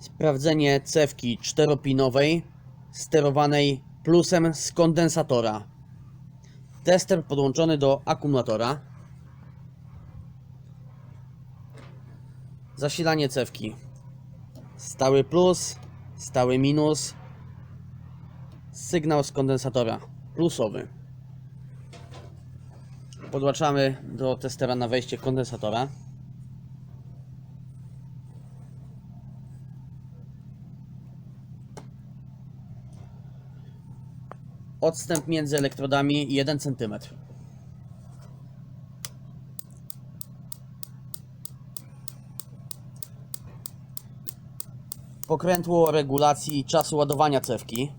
Sprawdzenie cewki czteropinowej sterowanej plusem z kondensatora. Tester podłączony do akumulatora. Zasilanie cewki. Stały plus, stały minus. Sygnał z kondensatora plusowy. Podłączamy do testera na wejście kondensatora. Odstęp między elektrodami 1 cm. Pokrętło regulacji czasu ładowania cewki.